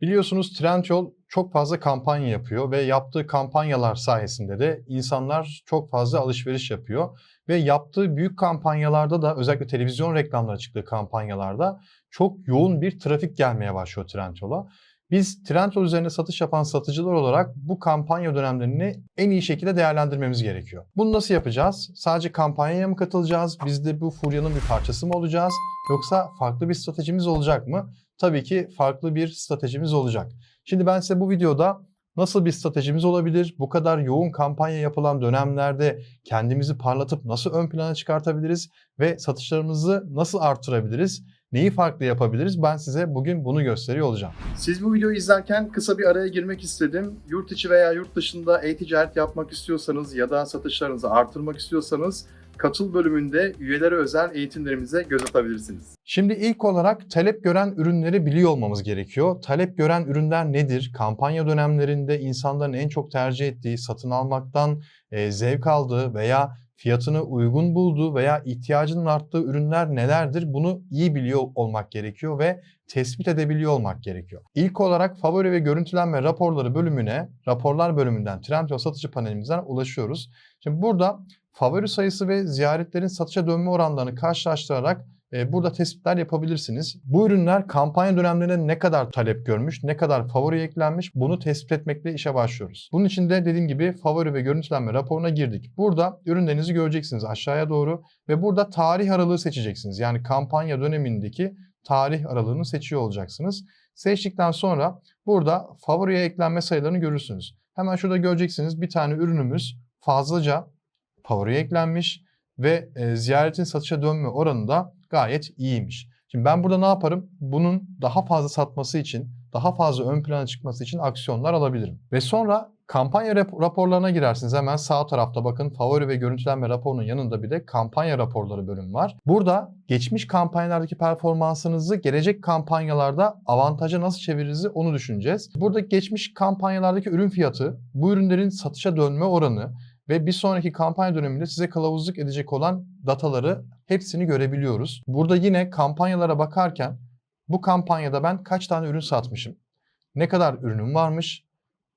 Biliyorsunuz Trendyol çok fazla kampanya yapıyor ve yaptığı kampanyalar sayesinde de insanlar çok fazla alışveriş yapıyor. Ve yaptığı büyük kampanyalarda da özellikle televizyon reklamları çıktığı kampanyalarda çok yoğun bir trafik gelmeye başlıyor Trendyol'a. Biz Trendyol üzerine satış yapan satıcılar olarak bu kampanya dönemlerini en iyi şekilde değerlendirmemiz gerekiyor. Bunu nasıl yapacağız? Sadece kampanyaya mı katılacağız? Biz de bu furyanın bir parçası mı olacağız? Yoksa farklı bir stratejimiz olacak mı? Tabii ki farklı bir stratejimiz olacak. Şimdi ben size bu videoda nasıl bir stratejimiz olabilir? Bu kadar yoğun kampanya yapılan dönemlerde kendimizi parlatıp nasıl ön plana çıkartabiliriz ve satışlarımızı nasıl artırabiliriz? Neyi farklı yapabiliriz? Ben size bugün bunu gösteriyor olacağım. Siz bu videoyu izlerken kısa bir araya girmek istedim. Yurt içi veya yurt dışında e-ticaret yapmak istiyorsanız ya da satışlarınızı artırmak istiyorsanız katıl bölümünde üyelere özel eğitimlerimize göz atabilirsiniz. Şimdi ilk olarak talep gören ürünleri biliyor olmamız gerekiyor. Talep gören ürünler nedir? Kampanya dönemlerinde insanların en çok tercih ettiği, satın almaktan e, zevk aldığı veya fiyatını uygun bulduğu veya ihtiyacının arttığı ürünler nelerdir? Bunu iyi biliyor olmak gerekiyor ve tespit edebiliyor olmak gerekiyor. İlk olarak favori ve görüntülenme raporları bölümüne, raporlar bölümünden Trendyol satıcı panelimizden ulaşıyoruz. Şimdi burada favori sayısı ve ziyaretlerin satışa dönme oranlarını karşılaştırarak burada tespitler yapabilirsiniz. Bu ürünler kampanya dönemlerinde ne kadar talep görmüş, ne kadar favori eklenmiş bunu tespit etmekle işe başlıyoruz. Bunun için de dediğim gibi favori ve görüntülenme raporuna girdik. Burada ürünlerinizi göreceksiniz aşağıya doğru ve burada tarih aralığı seçeceksiniz. Yani kampanya dönemindeki tarih aralığını seçiyor olacaksınız. Seçtikten sonra burada favoriye eklenme sayılarını görürsünüz. Hemen şurada göreceksiniz bir tane ürünümüz fazlaca favoriye eklenmiş ve e, ziyaretin satışa dönme oranı da gayet iyiymiş. Şimdi ben burada ne yaparım? Bunun daha fazla satması için, daha fazla ön plana çıkması için aksiyonlar alabilirim. Ve sonra kampanya rap- raporlarına girersiniz. Hemen sağ tarafta bakın favori ve görüntülenme raporunun yanında bir de kampanya raporları bölümü var. Burada geçmiş kampanyalardaki performansınızı gelecek kampanyalarda avantaja nasıl çeviririz onu düşüneceğiz. Burada geçmiş kampanyalardaki ürün fiyatı, bu ürünlerin satışa dönme oranı, ve bir sonraki kampanya döneminde size kılavuzluk edecek olan dataları hepsini görebiliyoruz. Burada yine kampanyalara bakarken bu kampanyada ben kaç tane ürün satmışım, ne kadar ürünüm varmış,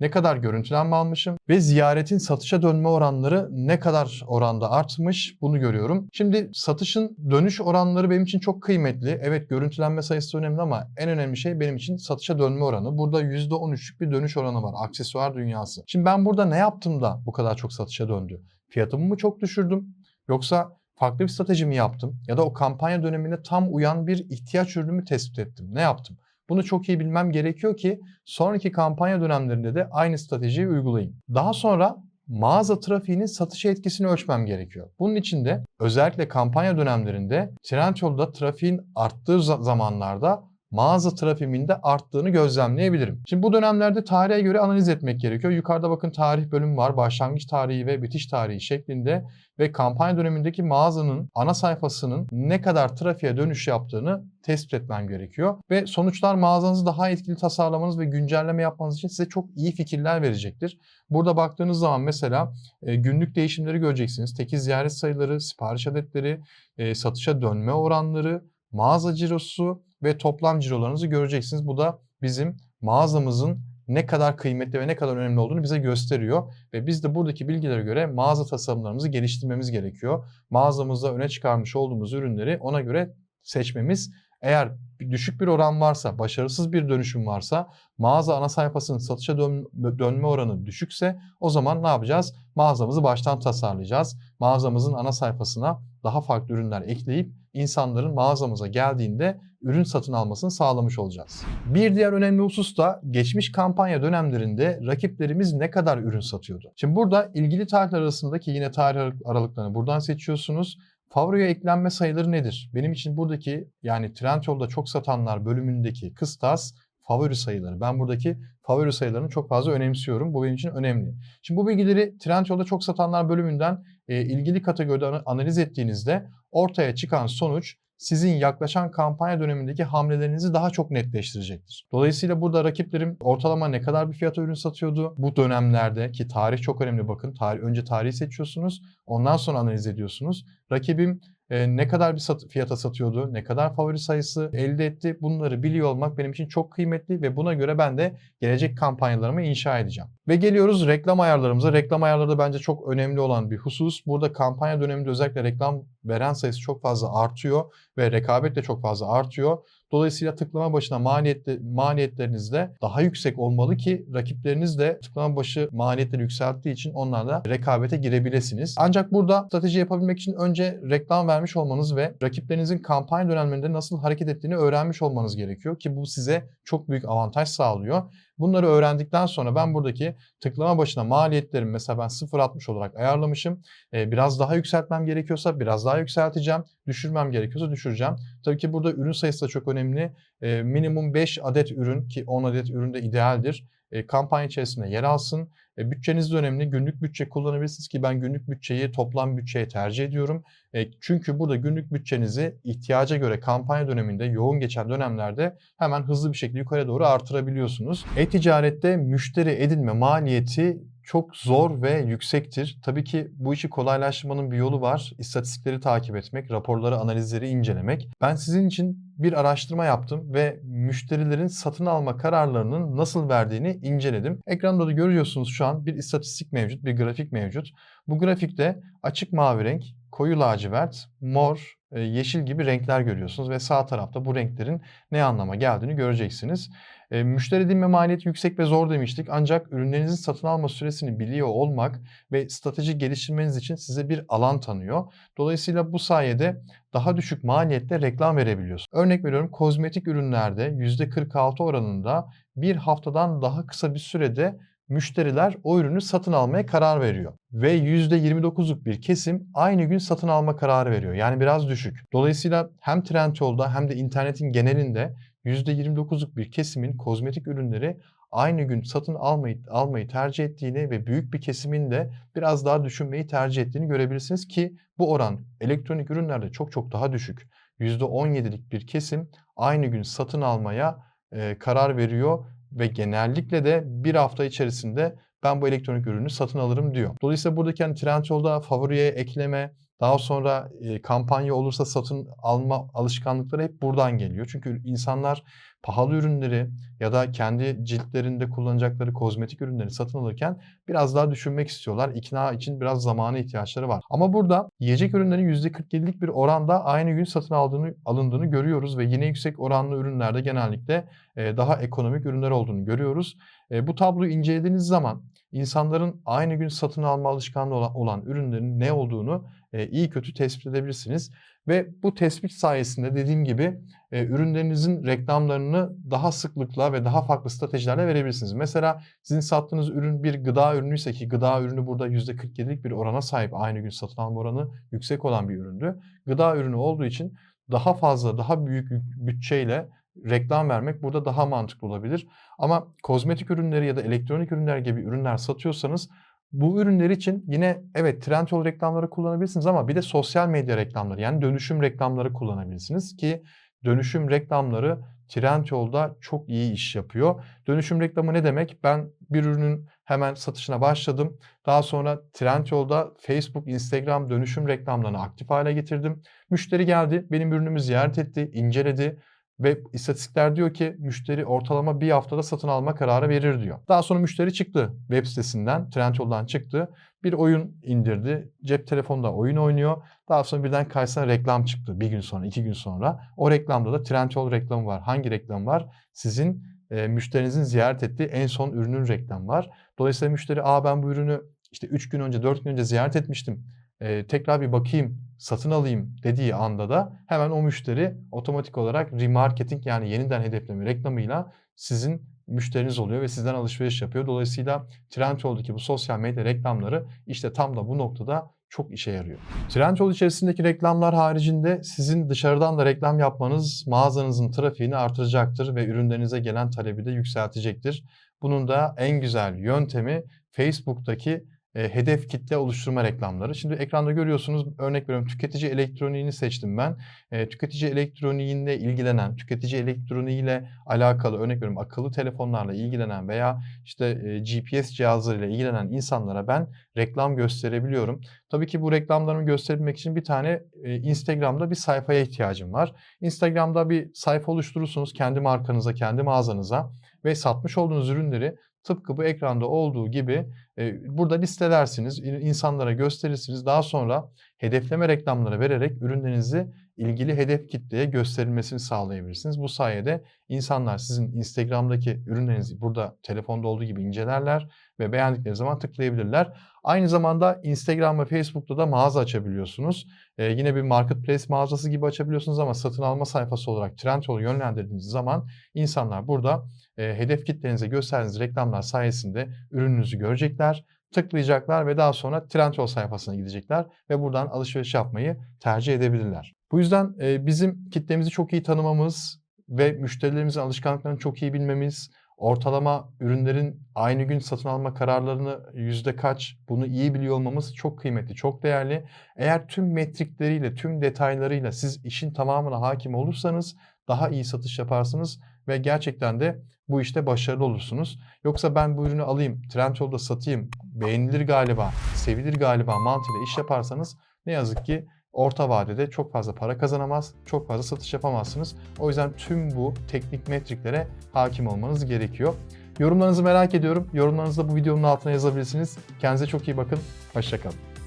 ne kadar görüntülenme almışım ve ziyaretin satışa dönme oranları ne kadar oranda artmış bunu görüyorum. Şimdi satışın dönüş oranları benim için çok kıymetli. Evet görüntülenme sayısı önemli ama en önemli şey benim için satışa dönme oranı. Burada %13'lük bir dönüş oranı var aksesuar dünyası. Şimdi ben burada ne yaptım da bu kadar çok satışa döndü? Fiyatımı mı çok düşürdüm? Yoksa farklı bir strateji mi yaptım? Ya da o kampanya döneminde tam uyan bir ihtiyaç ürünü tespit ettim? Ne yaptım? Bunu çok iyi bilmem gerekiyor ki sonraki kampanya dönemlerinde de aynı stratejiyi uygulayayım. Daha sonra mağaza trafiğinin satışa etkisini ölçmem gerekiyor. Bunun için de özellikle kampanya dönemlerinde Trendyol'da trafiğin arttığı zamanlarda mağaza trafiğinin de arttığını gözlemleyebilirim. Şimdi bu dönemlerde tarihe göre analiz etmek gerekiyor. Yukarıda bakın tarih bölümü var. Başlangıç tarihi ve bitiş tarihi şeklinde ve kampanya dönemindeki mağazanın ana sayfasının ne kadar trafiğe dönüş yaptığını tespit etmem gerekiyor. Ve sonuçlar mağazanızı daha etkili tasarlamanız ve güncelleme yapmanız için size çok iyi fikirler verecektir. Burada baktığınız zaman mesela e, günlük değişimleri göreceksiniz. Tekil ziyaret sayıları, sipariş adetleri, e, satışa dönme oranları, mağaza cirosu ve toplam cirolarınızı göreceksiniz. Bu da bizim mağazamızın ne kadar kıymetli ve ne kadar önemli olduğunu bize gösteriyor. Ve biz de buradaki bilgilere göre mağaza tasarımlarımızı geliştirmemiz gerekiyor. Mağazamızda öne çıkarmış olduğumuz ürünleri ona göre seçmemiz eğer düşük bir oran varsa, başarısız bir dönüşüm varsa, mağaza ana sayfasının satışa dön dönme oranı düşükse o zaman ne yapacağız? Mağazamızı baştan tasarlayacağız. Mağazamızın ana sayfasına daha farklı ürünler ekleyip insanların mağazamıza geldiğinde ürün satın almasını sağlamış olacağız. Bir diğer önemli husus da geçmiş kampanya dönemlerinde rakiplerimiz ne kadar ürün satıyordu. Şimdi burada ilgili tarihler arasındaki yine tarih aralıklarını buradan seçiyorsunuz. Favoriye eklenme sayıları nedir? Benim için buradaki yani Trendyol'da çok satanlar bölümündeki kıstas favori sayıları. Ben buradaki favori sayılarını çok fazla önemsiyorum. Bu benim için önemli. Şimdi bu bilgileri Trendyol'da çok satanlar bölümünden e, ilgili kategoride analiz ettiğinizde ortaya çıkan sonuç sizin yaklaşan kampanya dönemindeki hamlelerinizi daha çok netleştirecektir. Dolayısıyla burada rakiplerim ortalama ne kadar bir fiyata ürün satıyordu bu dönemlerde ki tarih çok önemli bakın. Tarih, önce tarihi seçiyorsunuz ondan sonra analiz ediyorsunuz. Rakibim e, ne kadar bir sat- fiyata satıyordu, ne kadar favori sayısı elde etti bunları biliyor olmak benim için çok kıymetli ve buna göre ben de gelecek kampanyalarımı inşa edeceğim. Ve geliyoruz reklam ayarlarımıza. Reklam ayarları da bence çok önemli olan bir husus. Burada kampanya döneminde özellikle reklam veren sayısı çok fazla artıyor ve rekabet de çok fazla artıyor. Dolayısıyla tıklama başına maliyette, maliyetleriniz de daha yüksek olmalı ki rakipleriniz de tıklama başı maliyetleri yükselttiği için onlarla rekabete girebilirsiniz. Ancak burada strateji yapabilmek için önce reklam vermiş olmanız ve rakiplerinizin kampanya dönemlerinde nasıl hareket ettiğini öğrenmiş olmanız gerekiyor ki bu size çok büyük avantaj sağlıyor. Bunları öğrendikten sonra ben buradaki tıklama başına maliyetlerimi mesela ben 0.60 olarak ayarlamışım. Ee, biraz daha yükseltmem gerekiyorsa biraz daha yükselteceğim. Düşürmem gerekiyorsa düşüreceğim. Tabii ki burada ürün sayısı da çok önemli. Ee, minimum 5 adet ürün ki 10 adet ürün de idealdir. E, kampanya içerisinde yer alsın. E, bütçeniz de önemli. Günlük bütçe kullanabilirsiniz ki ben günlük bütçeyi toplam bütçeye tercih ediyorum. E, çünkü burada günlük bütçenizi ihtiyaca göre kampanya döneminde yoğun geçen dönemlerde hemen hızlı bir şekilde yukarı doğru artırabiliyorsunuz. E-ticarette müşteri edinme maliyeti çok zor ve yüksektir. Tabii ki bu işi kolaylaştırmanın bir yolu var. İstatistikleri takip etmek, raporları, analizleri incelemek. Ben sizin için bir araştırma yaptım ve müşterilerin satın alma kararlarının nasıl verdiğini inceledim. Ekranda da görüyorsunuz şu an bir istatistik mevcut, bir grafik mevcut. Bu grafikte açık mavi renk, koyu lacivert, mor, e, yeşil gibi renkler görüyorsunuz ve sağ tarafta bu renklerin ne anlama geldiğini göreceksiniz. E, müşteri edinme maliyeti yüksek ve zor demiştik ancak ürünlerinizin satın alma süresini biliyor olmak ve strateji geliştirmeniz için size bir alan tanıyor. Dolayısıyla bu sayede daha düşük maliyette reklam verebiliyorsunuz. Örnek veriyorum kozmetik ürünlerde %46 oranında bir haftadan daha kısa bir sürede müşteriler o ürünü satın almaya karar veriyor. Ve %29'luk bir kesim aynı gün satın alma kararı veriyor. Yani biraz düşük. Dolayısıyla hem Trendyol'da hem de internetin genelinde %29'luk bir kesimin kozmetik ürünleri aynı gün satın almayı, almayı tercih ettiğini ve büyük bir kesimin de biraz daha düşünmeyi tercih ettiğini görebilirsiniz ki bu oran elektronik ürünlerde çok çok daha düşük. %17'lik bir kesim aynı gün satın almaya e, karar veriyor ve genellikle de bir hafta içerisinde ben bu elektronik ürünü satın alırım diyor. Dolayısıyla buradaki hani Trendyol'da favoriye ekleme, daha sonra kampanya olursa satın alma alışkanlıkları hep buradan geliyor. Çünkü insanlar pahalı ürünleri ya da kendi ciltlerinde kullanacakları kozmetik ürünleri satın alırken biraz daha düşünmek istiyorlar. İkna için biraz zamana ihtiyaçları var. Ama burada yiyecek ürünlerin %47'lik bir oranda aynı gün satın aldığını, alındığını görüyoruz ve yine yüksek oranlı ürünlerde genellikle e, daha ekonomik ürünler olduğunu görüyoruz. E, bu tabloyu incelediğiniz zaman insanların aynı gün satın alma alışkanlığı olan, ürünlerin ne olduğunu e, iyi kötü tespit edebilirsiniz. Ve bu tespit sayesinde dediğim gibi e, ürünlerinizin reklamlarını daha sıklıkla ve daha farklı stratejilerle verebilirsiniz. Mesela sizin sattığınız ürün bir gıda ürünüyse ki gıda ürünü burada %47'lik bir orana sahip aynı gün satın alma oranı yüksek olan bir üründü. Gıda ürünü olduğu için daha fazla, daha büyük bütçeyle reklam vermek burada daha mantıklı olabilir. Ama kozmetik ürünleri ya da elektronik ürünler gibi ürünler satıyorsanız bu ürünler için yine evet Trendyol reklamları kullanabilirsiniz ama bir de sosyal medya reklamları yani dönüşüm reklamları kullanabilirsiniz ki dönüşüm reklamları Trendyol'da çok iyi iş yapıyor. Dönüşüm reklamı ne demek? Ben bir ürünün hemen satışına başladım. Daha sonra Trendyol'da Facebook, Instagram dönüşüm reklamlarını aktif hale getirdim. Müşteri geldi, benim ürünümü ziyaret etti, inceledi ve istatistikler diyor ki müşteri ortalama bir haftada satın alma kararı verir diyor. Daha sonra müşteri çıktı web sitesinden, Trendyol'dan çıktı. Bir oyun indirdi. Cep telefonunda oyun oynuyor. Daha sonra birden karşısına reklam çıktı. Bir gün sonra, iki gün sonra. O reklamda da Trendyol reklamı var. Hangi reklam var? Sizin e, müşterinizin ziyaret ettiği en son ürünün reklamı var. Dolayısıyla müşteri, aa ben bu ürünü işte 3 gün önce, 4 gün önce ziyaret etmiştim. E, tekrar bir bakayım, satın alayım dediği anda da hemen o müşteri otomatik olarak remarketing yani yeniden hedefleme reklamıyla sizin müşteriniz oluyor ve sizden alışveriş yapıyor. Dolayısıyla Trendyol'daki bu sosyal medya reklamları işte tam da bu noktada çok işe yarıyor. Trendyol içerisindeki reklamlar haricinde sizin dışarıdan da reklam yapmanız mağazanızın trafiğini artıracaktır ve ürünlerinize gelen talebi de yükseltecektir. Bunun da en güzel yöntemi Facebook'taki e, hedef kitle oluşturma reklamları. Şimdi ekranda görüyorsunuz örnek veriyorum tüketici elektroniğini seçtim ben. E, tüketici elektroniğinde ilgilenen, tüketici elektroniğiyle alakalı örnek veriyorum akıllı telefonlarla ilgilenen veya işte e, GPS cihazlarıyla ilgilenen insanlara ben reklam gösterebiliyorum. Tabii ki bu reklamlarımı gösterebilmek için bir tane e, Instagram'da bir sayfaya ihtiyacım var. Instagram'da bir sayfa oluşturursunuz kendi markanıza, kendi mağazanıza ve satmış olduğunuz ürünleri tıpkı bu ekranda olduğu gibi e, burada listelersiniz, in- insanlara gösterirsiniz. Daha sonra hedefleme reklamları vererek ürünlerinizi ilgili hedef kitleye gösterilmesini sağlayabilirsiniz. Bu sayede insanlar sizin Instagram'daki ürünlerinizi burada telefonda olduğu gibi incelerler ve beğendikleri zaman tıklayabilirler. Aynı zamanda Instagram ve Facebook'ta da mağaza açabiliyorsunuz. Ee, yine bir marketplace mağazası gibi açabiliyorsunuz ama satın alma sayfası olarak Trendyol'u yönlendirdiğiniz zaman insanlar burada e, hedef kitlenize gösterdiğiniz reklamlar sayesinde ürününüzü görecekler, tıklayacaklar ve daha sonra Trendyol sayfasına gidecekler ve buradan alışveriş yapmayı tercih edebilirler. Bu yüzden e, bizim kitlemizi çok iyi tanımamız ve müşterilerimizin alışkanlıklarını çok iyi bilmemiz, ortalama ürünlerin aynı gün satın alma kararlarını yüzde kaç bunu iyi biliyor olmamız çok kıymetli, çok değerli. Eğer tüm metrikleriyle, tüm detaylarıyla siz işin tamamına hakim olursanız daha iyi satış yaparsınız ve gerçekten de bu işte başarılı olursunuz. Yoksa ben bu ürünü alayım, Trendyol'da satayım, beğenilir galiba, sevilir galiba mantığıyla iş yaparsanız ne yazık ki orta vadede çok fazla para kazanamaz, çok fazla satış yapamazsınız. O yüzden tüm bu teknik metriklere hakim olmanız gerekiyor. Yorumlarınızı merak ediyorum. Yorumlarınızı da bu videonun altına yazabilirsiniz. Kendinize çok iyi bakın. Hoşçakalın.